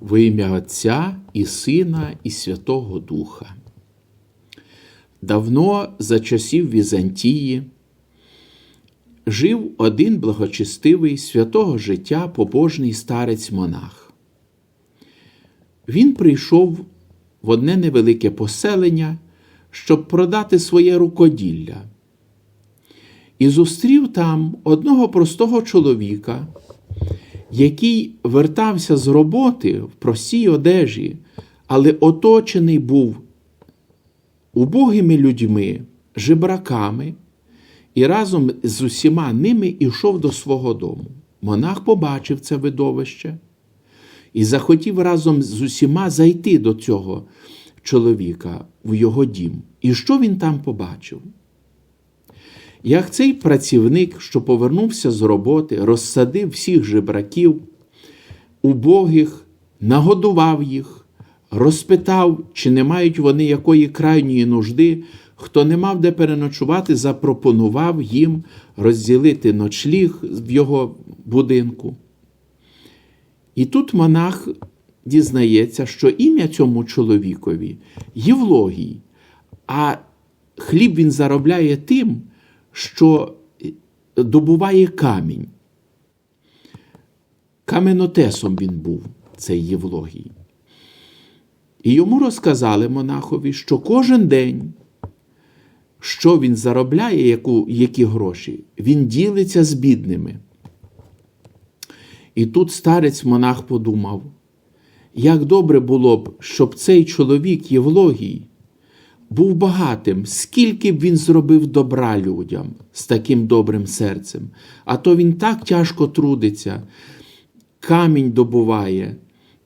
Во ім'я Отця і Сина, і Святого Духа. Давно за часів Візантії жив один благочестивий святого життя побожний старець монах. Він прийшов в одне невелике поселення, щоб продати своє рукоділля. І зустрів там одного простого чоловіка, який вертався з роботи в простій одежі, але оточений був убогими людьми, жебраками, і разом з усіма ними йшов до свого дому. Монах побачив це видовище і захотів разом з усіма зайти до цього чоловіка в його дім. І що він там побачив? Як цей працівник, що повернувся з роботи, розсадив всіх жебраків, убогих, нагодував їх, розпитав, чи не мають вони якої крайньої нужди, хто не мав де переночувати, запропонував їм розділити ночліг в його будинку. І тут монах дізнається, що ім'я цьому чоловікові Євлогій, а хліб він заробляє тим, що добуває камінь. Каменотесом він був, цей Євлогій. І йому розказали монахові, що кожен день, що він заробляє, яку, які гроші, він ділиться з бідними. І тут старець монах подумав, як добре було б, щоб цей чоловік Євлогій був багатим, скільки б він зробив добра людям з таким добрим серцем. А то він так тяжко трудиться, камінь добуває,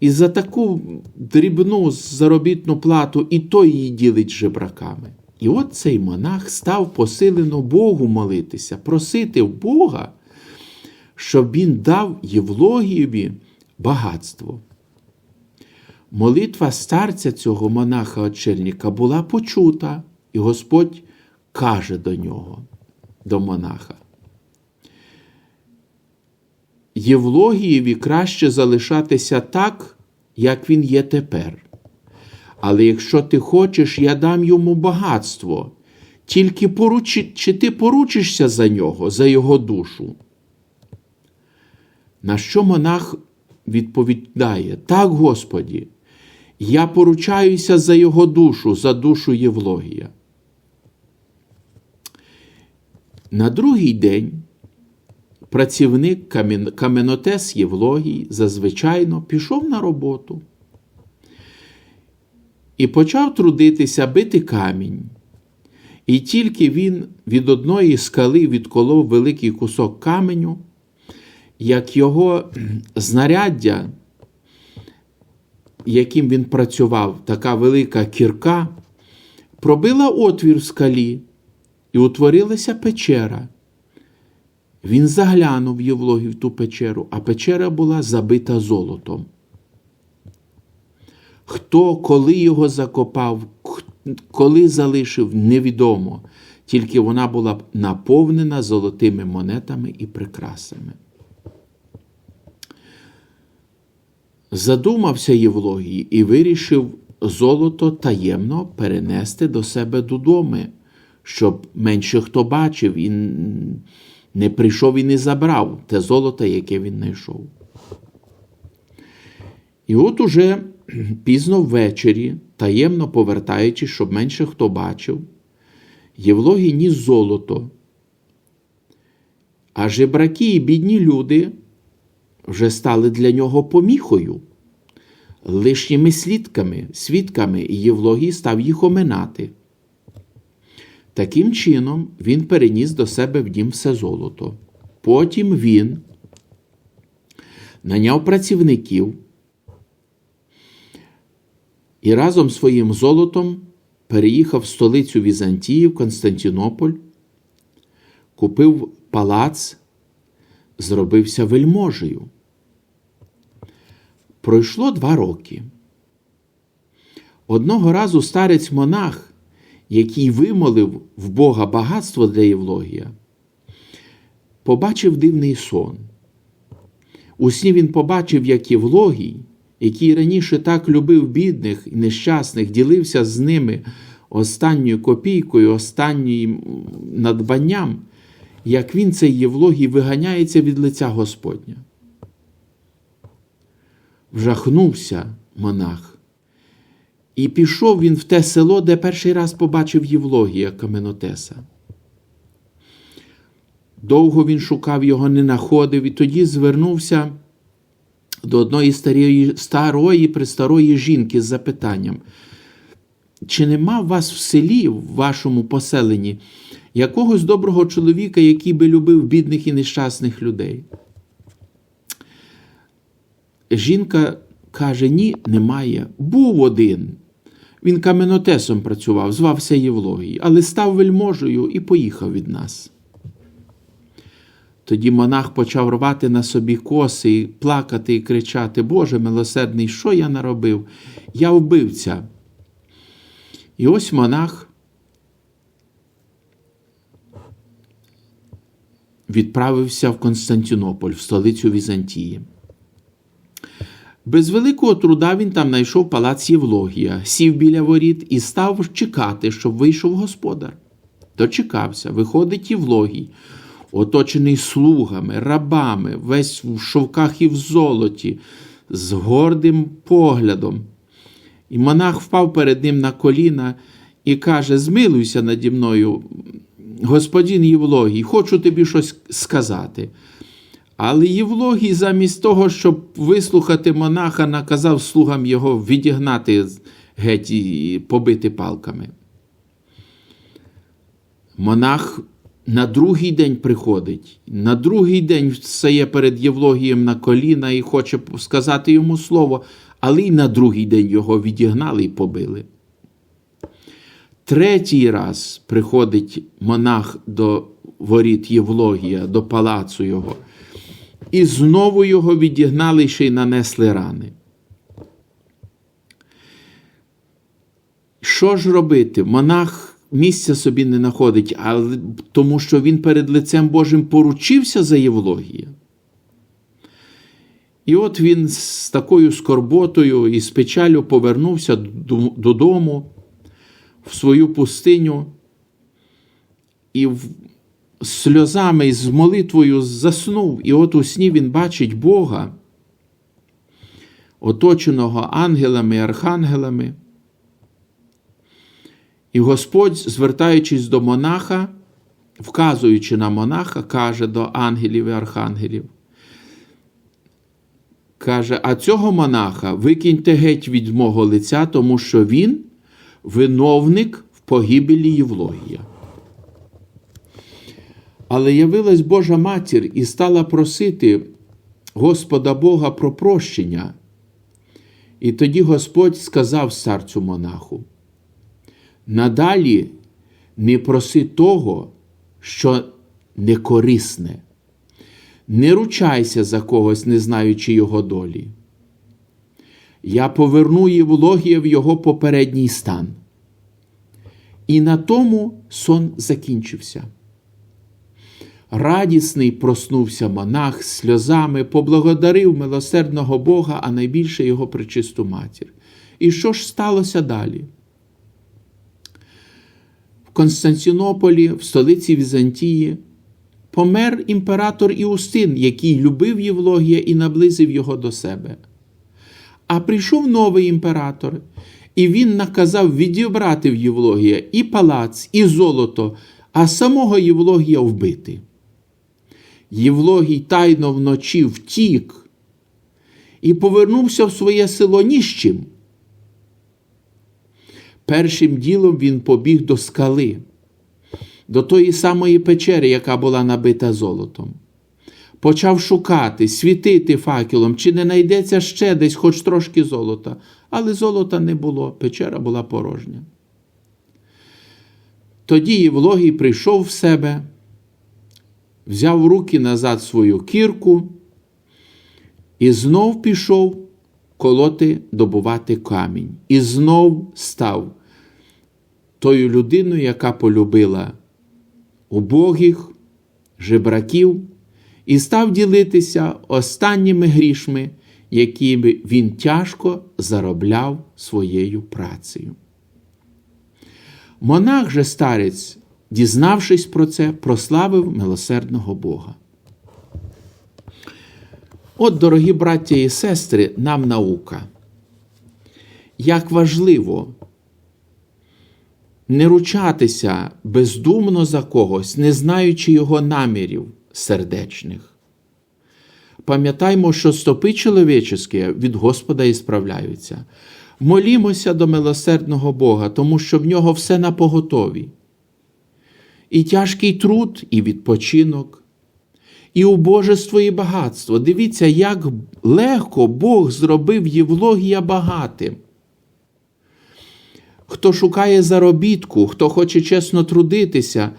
і за таку дрібну заробітну плату і то її ділить жебраками. І от цей монах став посилено Богу молитися, просити в Бога, щоб він дав Євлогієві багатство. Молитва старця цього монаха очельника була почута, і Господь каже до нього, до монаха. Євлогієві краще залишатися так, як він є тепер. Але якщо ти хочеш, я дам йому багатство, тільки поручи, чи ти поручишся за нього, за його душу. На що монах відповідає: Так, Господі, я поручаюся за його душу, за душу Євлогія. На другий день працівник каменотес Євлогій зазвичайно пішов на роботу і почав трудитися бити камінь. І тільки він від одної скали відколов великий кусок каменю, як його знаряддя, яким він працював, така велика кірка, пробила отвір в скалі і утворилася печера. Він заглянув Євлогій в ту печеру, а печера була забита золотом. Хто коли його закопав, коли залишив, невідомо, тільки вона була наповнена золотими монетами і прикрасами. Задумався Євлогій і вирішив золото таємно перенести до себе додому, щоб менше хто бачив і не прийшов і не забрав те золото, яке він знайшов. І от уже пізно ввечері, таємно повертаючись, щоб менше хто бачив, Євлогій ніс золото. А жебраки і бідні люди вже стали для нього поміхою, лишніми слідками, свідками, і Євлогій став їх оминати. Таким чином, він переніс до себе в дім все золото. Потім він наняв працівників і разом своїм золотом переїхав в столицю Візантії в Константинополь, купив палац, зробився вельможею. Пройшло два роки. Одного разу старець монах, який вимолив в Бога багатство для Євлогія, побачив дивний сон. У сні він побачив, як Євлогій, який раніше так любив бідних і нещасних, ділився з ними останньою копійкою, останнім надбанням, як він, цей Євлогій, виганяється від лиця Господня. Вжахнувся монах. І пішов він в те село, де перший раз побачив Євлогія Каменотеса. Довго він шукав його, не находив, і тоді звернувся до одної старої, старої престарої жінки з запитанням: чи нема в вас в селі, в вашому поселенні, якогось доброго чоловіка, який би любив бідних і нещасних людей? Жінка каже: Ні, немає. Був один. Він каменотесом працював, звався Євлогій, але став вельможею і поїхав від нас. Тоді монах почав рвати на собі коси, плакати і кричати: Боже милосердний, що я наробив? Я вбивця. І ось монах відправився в Константинополь, в столицю Візантії. Без великого труда він там знайшов палац Євлогія, сів біля воріт і став чекати, щоб вийшов господар. Дочекався, виходить Євлогій, оточений слугами, рабами, весь в шовках і в золоті, з гордим поглядом. І монах впав перед ним на коліна і каже: Змилуйся наді мною, господин Євлогій, хочу тобі щось сказати. Але Євлогій, замість того, щоб вислухати монаха, наказав слугам його відігнати геть і побити палками. Монах на другий день приходить, на другий день стає перед Євлогієм на коліна і хоче сказати йому слово, але й на другий день його відігнали і побили. Третій раз приходить монах до воріт Євлогія, до палацу його, і знову його відігнали ще й нанесли рани. Що ж робити? Монах місця собі не знаходить, але тому що він перед лицем Божим поручився за Євлогія. І от він з такою скорботою і з печалю повернувся додому в свою пустиню і сльозами і з молитвою заснув. І от у сні він бачить Бога, оточеного ангелами і архангелами. І Господь, звертаючись до монаха, вказуючи на монаха, каже до ангелів і архангелів. Каже, а цього монаха викиньте геть від мого лиця, тому що він виновник в погибелі Євлогія. Але явилась Божа матір і стала просити Господа Бога про прощення. І тоді Господь сказав старцю монаху: надалі не проси того, що не корисне, не ручайся за когось, не знаючи його долі. Я поверну Євлогія в його попередній стан. І на тому сон закінчився. Радісний проснувся монах сльозами, поблагодарив милосердного Бога, а найбільше його причисту матір. І що ж сталося далі? В Константинополі, в столиці Візантії, помер імператор Іустин, який любив Євлогія і наблизив його до себе. А прийшов новий імператор, і він наказав відібрати в Євлогія і палац, і золото, а самого Євлогія вбити. Євлогій тайно вночі втік і повернувся в своє село ні. Першим ділом він побіг до скали, до тої самої печери, яка була набита золотом. Почав шукати, світити факелом, чи не знайдеться ще десь хоч трошки золота, але золота не було, печера була порожня. Тоді Євлогій прийшов в себе взяв в руки назад свою кірку і знов пішов колоти добувати камінь. І знов став тою людиною, яка полюбила убогих, жебраків і став ділитися останніми грішми, які він тяжко заробляв своєю працею. Монах же старець, дізнавшись про це, прославив милосердного Бога. От, дорогі браття і сестри, нам наука. Як важливо не ручатися бездумно за когось, не знаючи його намірів сердечних. Пам'ятаймо, що стопи чоловічі від Господа і справляються. Молімося до милосердного Бога, тому що в нього все на поготові. І тяжкий труд, і відпочинок, і убожество, і багатство. Дивіться, як легко Бог зробив Євлогія багатим. Хто шукає заробітку, хто хоче чесно трудитися,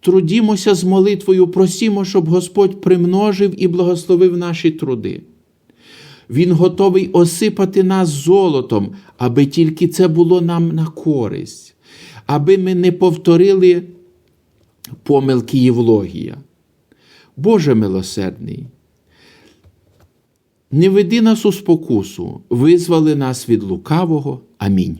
трудімося з молитвою, просімо, щоб Господь примножив і благословив наші труди. Він готовий осипати нас золотом, аби тільки це було нам на користь, аби ми не повторили помилки Євлогія. Боже милосердний, не веди нас у спокусу, визвали нас від лукавого. Амінь.